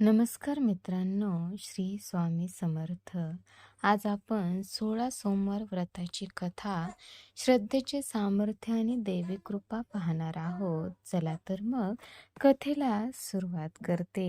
नमस्कार मित्रांनो श्री स्वामी समर्थ. आज आपण सोळा सोमवार व्रताची कथा श्रद्धेचे सामर्थ्य आणि देवी कृपा पाहणार आहोत. चला तर मग कथेला सुरुवात करते.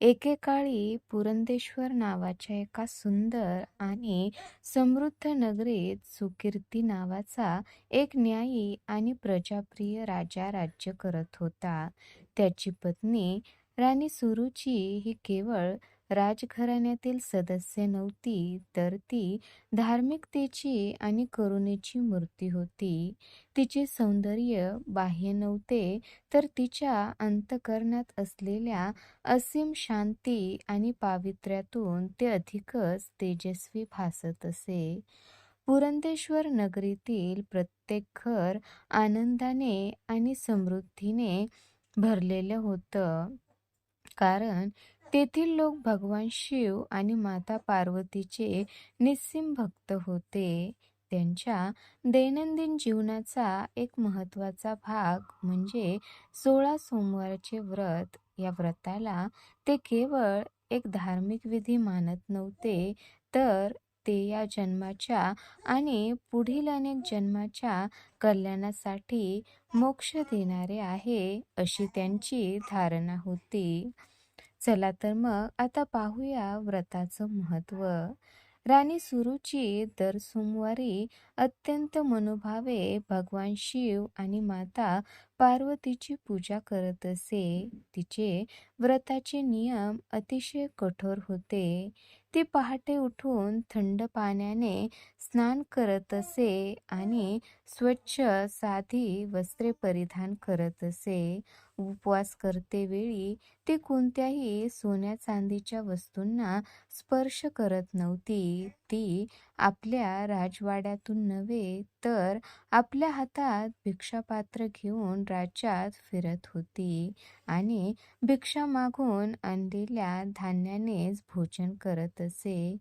एकेकाळी पुरंदेश्वर नावाच्या एका सुंदर आणि समृद्ध नगरीत सुकीर्ती नावाचा एक न्यायी आणि प्रजाप्रिय राजा राज्य करत होता. त्याची पत्नी राणी सुरुची ही केवळ राजघराण्यातील सदस्य नव्हती तर ती धार्मिकतेची आणि करुणेची मूर्ती होती. तिचे सौंदर्य बाह्य नव्हते तर तिच्या अंतकरणात असलेल्या असीम शांती आणि पावित्र्यातून ते अधिकच तेजस्वी भासत असे. पुरंदेश्वर नगरीतील प्रत्येक घर आनंदाने आणि समृद्धीने भरलेलं होतं. कारण तेथील लोक भगवान शिव आणि माता पार्वतीचे निस्सीम भक्त होते. त्यांच्या दैनंदिन जीवनाचा एक महत्त्वाचा भाग म्हणजे सोळा सोमवारचे व्रत. या व्रताला ते केवळ एक धार्मिक विधी मानत नव्हते तर ते या जन्माच्या आणि पुढील अनेक जन्माच्या कल्याणासाठी मोक्ष देणारे आहे अशी त्यांची धारणा होती. चला तर मग आता पाहूया व्रताचं महत्त्व राणी सुरुची दर सोमवारी अत्यंत मनोभावे भगवान शिव आणि माता पार्वतीची पूजा करत असे तिचे व्रताचे नियम अतिशय कठोर होते. ती पहाटे उठून थंड पाण्याने स्नान करत असे आणि स्वच्छ साधी वस्त्रे परिधान करत असे. उपवास करते वेळी ती कोणत्याही सोन्या चांदीच्या वस्तूंना स्पर्श करत नव्हती. ती आपल्या राजवाड्यातून नव्हे तर आपल्या हातात भिक्षापात्र घेऊन राज्यात फिरत होती आणि भिक्षा मागून आणलेल्या धान्यानेच भोजन करत असे.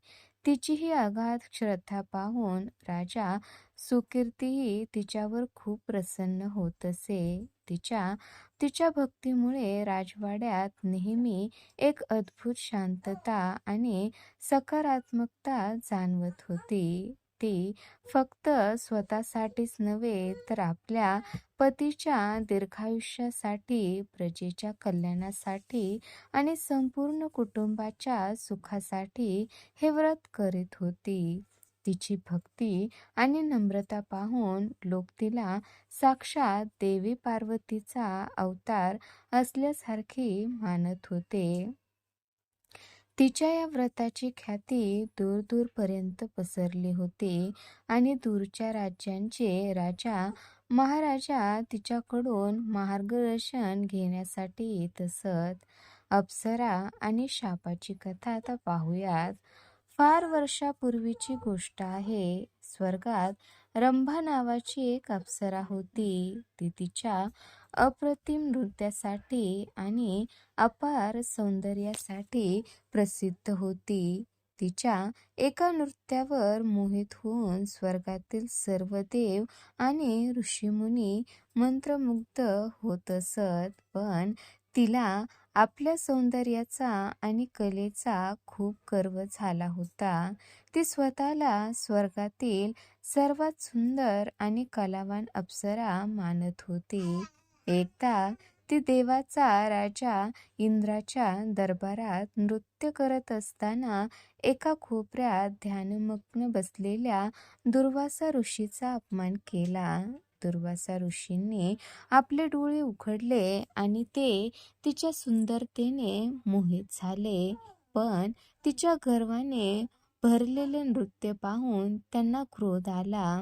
तिची ही अगाध श्रद्धा पाहून राजा सुकीर्तीही तिच्यावर खूप प्रसन्न होत असे. तिच्या तिच्या भक्तीमुळे राजवाड्यात नेहमी एक अद्भुत शांतता आणि सकारात्मकता जाणवत होती. ती फक्त स्वतःसाठीच नव्हे तर आपल्या पतीच्या दीर्घायुष्यासाठी प्रजेच्या कल्याणासाठी आणि संपूर्ण कुटुंबाच्या सुखासाठी हे व्रत करीत होती. तिची भक्ती आणि नम्रता पाहून लोक तिला साक्षात देवी पार्वतीचा अवतार असल्यासारखी मानत होते. तिच्या या व्रताची ख्याती दूर दूरपर्यंत पसरली होती आणि दूरच्या राज्यांचे राजा महाराजा तिच्याकडून मार्गदर्शन घेण्यासाठी येत असत अप्सरा आणि शापाची कथा आता पाहूयात. फार वर्षापूर्वीची गोष्ट आहे. स्वर्गात रंभा नावाची एक अप्सरा होती. ती तिच्या अप्रतिम नृत्यासाठी आणि अपार सौंदर्यासाठी प्रसिद्ध होती. तिच्या एका नृत्यावर मोहित होऊन स्वर्गातील सर्व देव आणि ऋषीमुनी मंत्रमुग्ध होत असत. पण तिला आपल्या सौंदर्याचा आणि कलेचा खूप गर्व झाला होता. ती स्वतःला स्वर्गातील सर्वात सुंदर आणि कलावान अप्सरा मानत होती. एकदा ती देवाचा राजा इंद्राच्या दरबारात नृत्य करत असताना एका खोपऱ्यात ध्यानमग्न बसलेल्या दुर्वासा ऋषीचा अपमान केला. दुर्वासा ऋषींनी आपले डोळे उघडले आणि ते तिच्या सुंदरतेने मोहित झाले. पण तिच्या गर्वाने भरलेले नृत्य पाहून त्यांना क्रोध आला.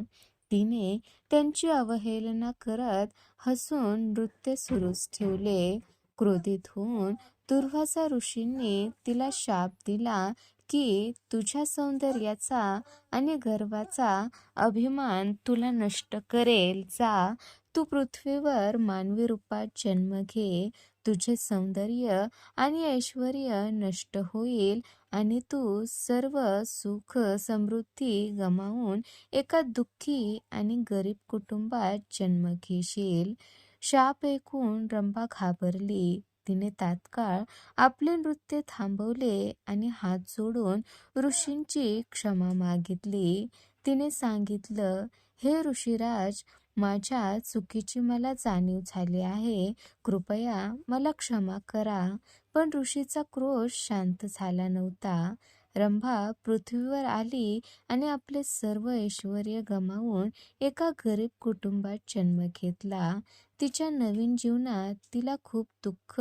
तिने त्यांची अवहेलना करत हसून नृत्य सुरूच ठेवले. क्रोधित होऊन दुर्वासा ऋषींनी तिला शाप दिला. की तुझ्या सौंदर्याचा आणि गर्वाचा अभिमान तुला नष्ट करेल. जा तू पृथ्वीवर मानवी रूपात जन्म घे. तुझे सौंदर्य आणि ऐश्वर नष्ट होईल आणि तू सर्व सुख समृद्धी गमावून एका दुःखी आणि गरीब कुटुंबात जन्म घेशील. शाप ऐकून रंभा घाबरली. तिने तात्काळ आपले नृत्य थांबवले आणि हात जोडून ऋषींची क्षमा मागितली. तिने सांगितलं हे ऋषीराज माझ्या चुकीची मला जाणीव झाली आहे. कृपया मला क्षमा करा. पण ऋषीचा क्रोध शांत झाला नव्हता. रंभा पृथ्वीवर आली आणि आपले सर्व ऐश्वर गमावून एका गरीब कुटुंबात जन्म घेतला. तिच्या नवीन जीवनात तिला खूप दुःख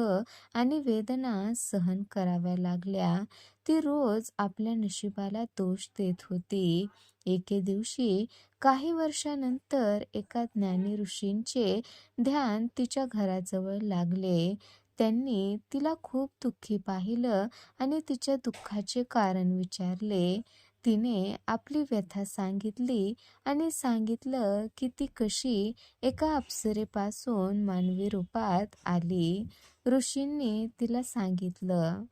आणि वेदना सहन कराव्या लागल्या. ती रोज आपल्या नशिबाला दोष देत होती. एके दिवशी काही वर्षानंतर एका ज्ञानी ऋषींचे ध्यान तिच्या घराजवळ लागले. त्यांनी तिला खूप दुःखी पाहिलं आणि तिच्या दुःखाचे कारण विचारले. तिने आपली व्यथा सांगितली आणि सांगितलं की ती कशी एका अप्सरेपासून मानवी रूपात आली. ऋषींनी तिला सांगितलं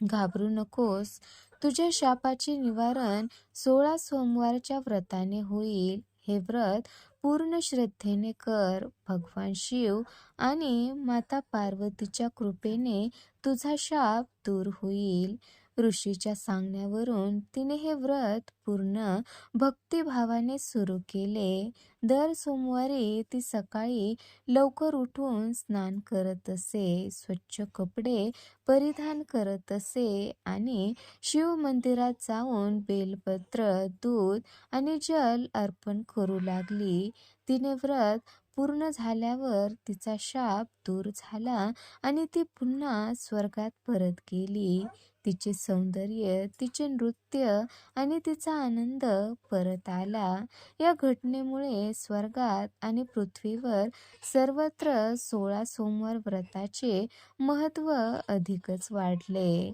घाबरू नकोस तुझ्या शापाचे निवारण सोळा सोमवारच्या व्रताने होईल. हे व्रत पूर्ण श्रद्धेने कर भगवान शिव आणि माता पार्वतीच्या कृपेने तुझा शाप दूर होईल. ऋषीच्या सांगण्यावरून तिने हे व्रत पूर्ण भक्तिभावाने सुरू केले. दर सोमवारी ती सकाळी लवकर उठून स्नान करत असे स्वच्छ कपडे परिधान करत असे आणि शिव मंदिरात जाऊन बेलपत्र दूध आणि जल अर्पण करू लागली. तिने व्रत पूर्ण झाल्यावर तिचा शाप दूर झाला आणि ती पुन्हा स्वर्गात परत गेली. तिचे सौंदर्य तिचे नृत्य आणि तिचा आनंद परत आला. या घटनेमुळे स्वर्गात आणि पृथ्वीवर सर्वत्र सोळा सोमवार व्रताचे महत्त्व अधिकच वाढले.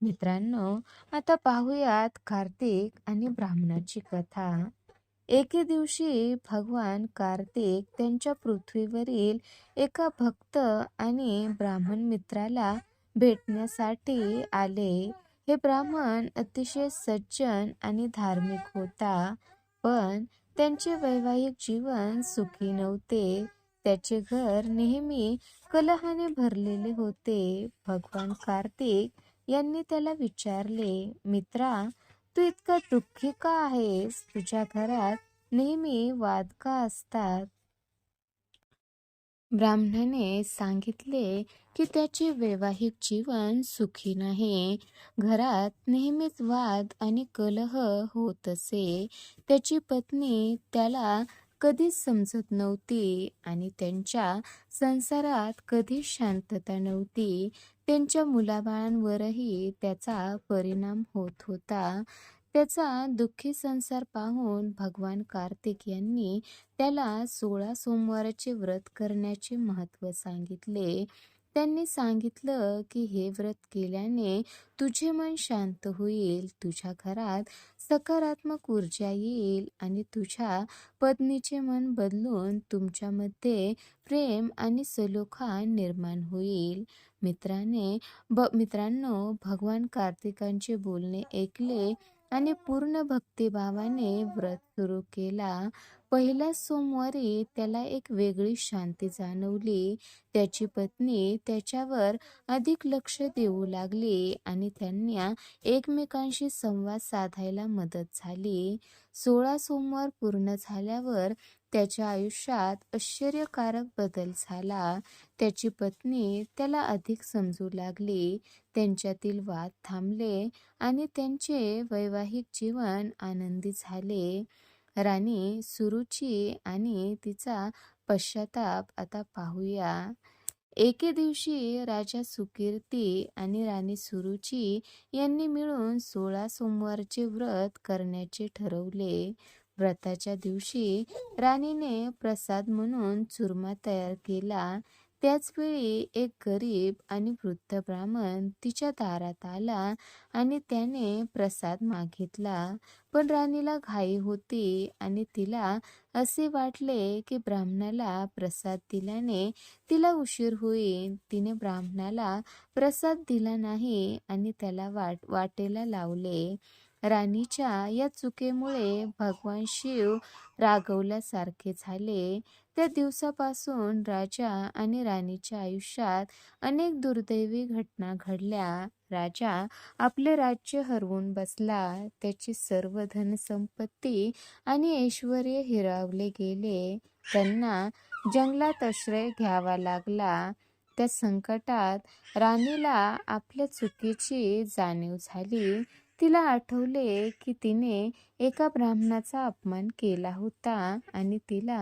मित्रांनो आता पाहूयात कार्तिक आणि ब्राह्मणाची कथा. एके दिवशी भगवान कार्तिक त्यांच्या पृथ्वीवरील एका भक्त आणि ब्राह्मण मित्राला भेटण्यासाठी आले. हे ब्राह्मण अतिशय सज्जन आणि धार्मिक होता पण त्यांचे वैवाहिक जीवन सुखी नव्हते. त्याचे घर नेहमी कलहाने भरलेले होते. भगवान कार्तिक यांनी त्याला विचारले मित्रा तू इतका दुःखी का आहेस? तुझ्या घरात नेहमी वाद का असतात. ब्राह्मणाने सांगितले की त्याचे वैवाहिक जीवन सुखी नाही. घरात नेहमीच वाद आणि कलह होत असे. त्याची पत्नी त्याला कधीच समजत नव्हती आणि त्यांच्या संसारात कधीच शांतता नव्हती. त्यांच्या मुलाबाळांवरही त्याचा परिणाम होत होता. त्याचा दुःखी संसार पाहून भगवान कार्तिक यांनी त्याला सोळा सोमवाराचे व्रत करण्याचे महत्त्व सांगितले. त्यांनी सांगितलं की हे व्रत केल्याने तुझे मन शांत होईल तुझ्या घरात सकारात्मक ऊर्जा येईल आणि तुझ्या पत्नीचे मन बदलून तुमच्यामध्ये प्रेम आणि सलोखा निर्माण होईल. मित्राने ब मित्रांनो भगवान कार्तिकांचे बोलणे ऐकले आणि पूर्ण भक्तिभावाने व्रत सुरू केला. पहिल्या सोमवारी त्याला एक वेगळी शांती जाणवली. त्याची पत्नी त्याच्यावर अधिक लक्ष देऊ लागली आणि त्यांना एकमेकांशी संवाद साधायला मदत झाली. सोळा सोमवार पूर्ण झाल्यावर त्याच्या आयुष्यात आश्चर्यकारक बदल झाला. त्याची पत्नी त्याला अधिक समजू लागली. त्यांच्यातील वाद थांबले आणि त्यांचे वैवाहिक जीवन आनंदी झाले. राणी सुरुची आणि तिचा पश्चाताप आता पाहूया. एके दिवशी राजा सुकीर्ती आणि राणी सुरुची यांनी मिळून सोळा सोमवारचे व्रत करण्याचे ठरवले. व्रताच्या दिवशी राणीने प्रसाद म्हणून चुरमा तयार केला. त्याचवेळी एक गरीब आणि वृद्ध ब्राह्मण तिच्या दारात आला आणि त्याने प्रसाद मागितला. पण राणीला घाई होती आणि तिला असे वाटले की ब्राह्मणाला प्रसाद दिल्याने तिला उशीर होईल. तिने ब्राह्मणाला प्रसाद दिला नाही आणि त्याला वाट वाटेला लावले. राणीच्या या चुकीमुळे भगवान शिव रागवल्यासारखे झाले. त्या दिवसापासून राजा आणि राणीच्या आयुष्यात अनेक दुर्दैवी घटना घडल्या. राजा आपले राज्य हरवून बसला. त्याची सर्व धनसंपत्ती आणि ऐश्वर हिरावले गेले. त्यांना जंगलात आश्रय घ्यावा लागला. त्या संकटात राणीला आपल्या चुकीची जाणीव झाली. तिला आठवले की तिने एका ब्राह्मणाचा अपमान केला होता आणि तिला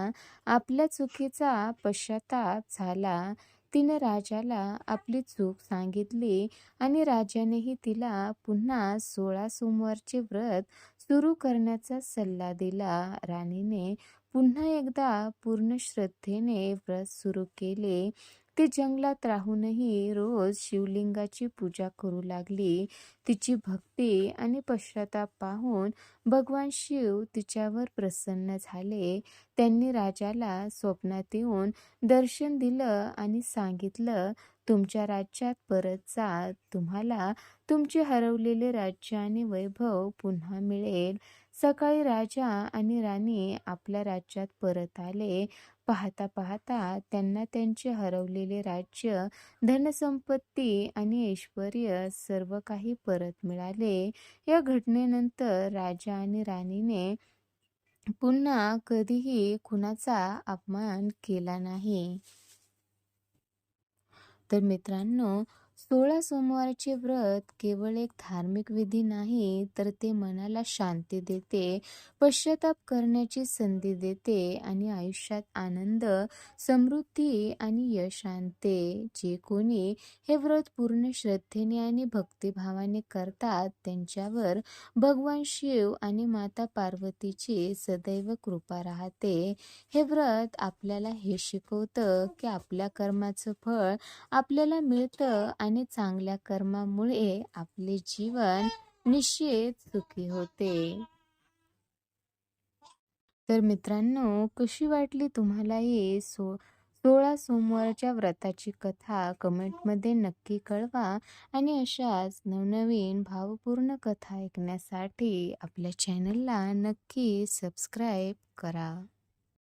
आपल्या चुकीचा पश्चाताप झाला. तिने राजाला आपली चूक सांगितली आणि राजानेही तिला पुन्हा सोळा सोमवारचे व्रत सुरू करण्याचा सल्ला दिला. राणीने पुन्हा एकदा पूर्ण श्रद्धेने व्रत सुरू केले. ते जंगलात राहूनही रोज शिवलिंगाची पूजा करू लागली. तिची भक्ती आणि पश्चाताप पाहून भगवान शिव तिच्यावर प्रसन्न झाले. त्यांनी राजाला स्वप्नात येऊन दर्शन दिलं आणि सांगितलं तुमच्या राज्यात परत जा. तुम्हाला तुमचे हरवलेले राज्य आणि वैभव पुन्हा मिळेल. सकाळी राजा आणि राणी आपल्या राज्यात परत आले. पाहता पाहता त्यांना त्यांचे हरवलेले राज्य धनसंपत्ती आणि ऐश्वर सर्व काही परत मिळाले. या घटनेनंतर राजा आणि राणीने पुन्हा कधीही कुणाचा अपमान केला नाही. तर मित्रांनो सोळा सोमवारचे व्रत केवळ एक धार्मिक विधी नाही तर ते मनाला शांती देते पश्चाताप करण्याची संधी देते आणि आयुष्यात आनंद समृद्धी आणि यश आणते. जे कोणी हे व्रत पूर्ण श्रद्धेने आणि भक्तिभावाने करतात त्यांच्यावर भगवान शिव आणि माता पार्वतीची सदैव कृपा राहते. हे व्रत आपल्याला हे शिकवतं की आपल्या कर्माचं फळ आपल्याला मिळतं आणि आणि चांगल्या कर्मामुळे आपले जीवन निश्चित सुखी होते. तर मित्रांनो कशी वाटली तुम्हाला ही सो सोळा सोमवारच्या व्रताची कथा? कमेंटमध्ये नक्की कळवा आणि अशाच नवनवीन भावपूर्ण कथा ऐकण्यासाठी आपल्या चॅनलला नक्की सबस्क्राईब करा.